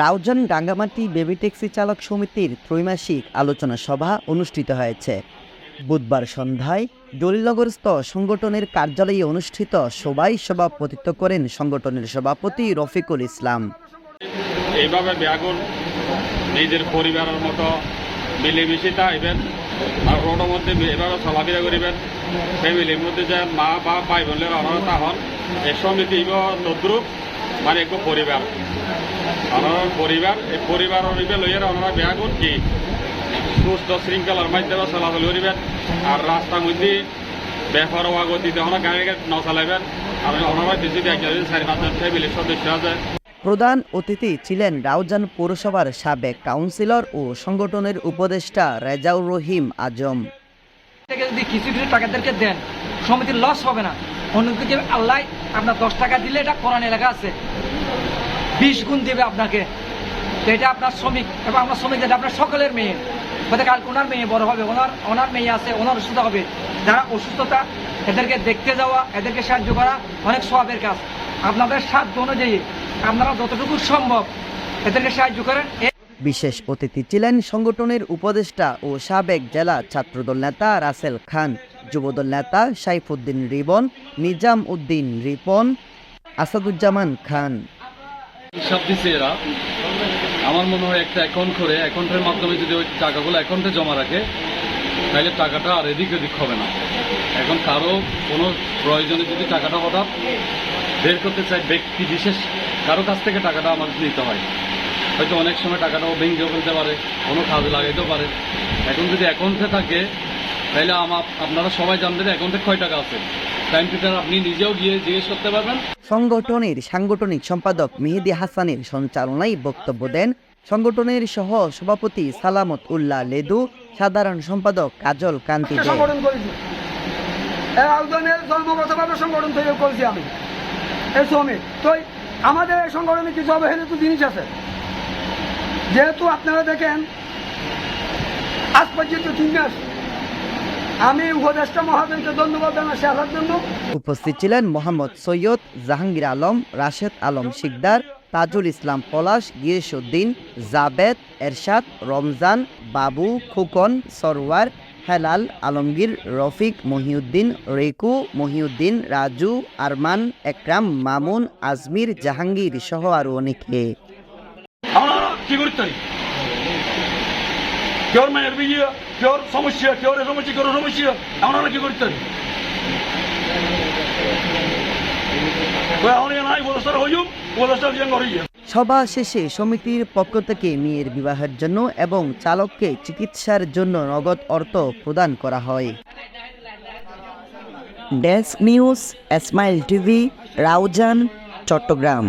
Raozan Rangamati baby taxi চালক সমিতির ত্রৈমাসিক আলোচনা সভা অনুষ্ঠিত হয়েছে। বুধবার সন্ধ্যায় দলিলনগরস্থ সংগঠনের কার্যালয়ে অনুষ্ঠিত সভায় সভাপতিত্ব করেন সংগঠনের সভাপতি রফিকুল ইসলাম। এইভাবে ব্যাগুন নিজের পরিবারের মতো মিলেমিশে থাকবেন আর রোডের মধ্যে এভাবে চলাফেরা করিবেন। ফ্যামিলির মধ্যে যে মা বা ভাই বোনের অনরতা হন এই সমিতি তদ্রুপ মানে একটু পরিবার। অনার পরিবার এই পরিবারের ইবে লইয়ার অনারা ব্যাগুন কি? সুস্থ শৃঙ্খলার মাধ্যমে চলাচল করিবেন আর রাস্তার মধ্যে বেফরোয়া গতিতে অনেক গাড়ি ন চালাইবেন আর অনারা বেশি চারি পাঁচজন ফ্যামিলির সদস্য আছে। প্রধান অতিথি ছিলেন রাউজান পৌরসভার সাবেক কাউন্সিলর ও সংগঠনের উপদেষ্টা রেজাউর রহিম আজম। থেকে যদি কিছু কিছু টাকাদেরকে দেন সমিতির লস হবে না। অন্যদিকে আল্লাহ আপনার দশ টাকা দিলে এটা কোরআন এলাকা আছে। বিশ গুণ দেবে আপনাকে। এটা আপনার শ্রমিক, এবং আপনার শ্রমিক যেটা আপনার সকলের মেয়ে। হয়তো কাল ওনার মেয়ে বড় হবে, ওনার ওনার মেয়ে আছে, ওনার অসুস্থ হবে। যারা অসুস্থতা, এদেরকে দেখতে যাওয়া, এদেরকে সাহায্য করা অনেক সবের কাজ। আপনাদের সাধ্য অনুযায়ী আপনারা যতটুকু সম্ভব এদেরকে সাহায্য করেন। বিশেষ অতিথি ছিলেন সংগঠনের উপদেষ্টা ও সাবেক জেলা ছাত্রদল নেতা রাসেল খান। যুবদল নেতা সাইফুদ্দিন রিবন, নিজাম উদ্দিন রিপন, আসাদুজ্জামান খান। এরা। আমার মনে হয় একটা অ্যাকাউন্ট করে অ্যাকাউন্টের মাধ্যমে যদি ওই টাকাগুলো অ্যাকাউন্টে জমা রাখে, তাহলে টাকাটা আর এদিক ওদিক হবে না। এখন কারও কোনো প্রয়োজনে যদি টাকাটা হঠাৎ বের করতে চায় ব্যক্তি বিশেষ, কারও কাছ থেকে টাকাটা আমাদের নিতে হয়। হয়তো অনেক সময় টাকাটাও ভেঙেও ফেলতে পারে, কোনো কাজে লাগাইতেও পারে। এখন যদি অ্যাকাউন্টে থাকে তাহলে আপনারা সবাই জানবেন অ্যাকাউন্টে কয় টাকা আছে? টাইম আপনি নিজেও গিয়ে জিজ্ঞেস করতে পারবেন। সংগঠনের সাংগঠনিক সম্পাদক মেহেদি হাসানের সঞ্চালনায় বক্তব্য দেন সংগঠনের সহ সভাপতি সালামত উল্লাহ লেদু সাধারণ সম্পাদক কাজল কান্তি সংগঠন করেছি। এই আয়োজনের জন্মগতভাবে সংগঠন তৈরি করেছি আমি। এই শ্রমিক। তো আমাদের এই সংগঠনে কিছু অবহেলিত জিনিস আছে। যেহেতু আপনারা দেখেন আজ পর্যন্ত তিন মাস আমি উপদেষ্টা মহাজনকে ধন্যবাদ জানাচ্ছি আসার জন্য। উপস্থিত ছিলেন মোহাম্মদ সৈয়দ জাহাঙ্গীর আলম রাশেদ আলম শিকদার তাজুল ইসলাম পলাশ গিয়েসুদ্দিন জাবেদ এরশাদ রমজান বাবু খুকন সরওয়ার হেলাল আলমগীর রফিক মহিউদ্দিন রেকু মহিউদ্দিন রাজু আরমান একরাম মামুন আজমির জাহাঙ্গীর সহ আরও অনেকে। কি কেউর মায়ের বিয়ে কেউর সমস্যা কেউর এ সমস্যা কেউর সমস্যা আমরা কি করতে সভা শেষে সমিতির পক্ষ থেকে মেয়ের বিবাহের জন্য এবং চালককে চিকিৎসার জন্য নগদ অর্থ প্রদান করা হয়। Desk news এসমাইল TV Raozan Chittagong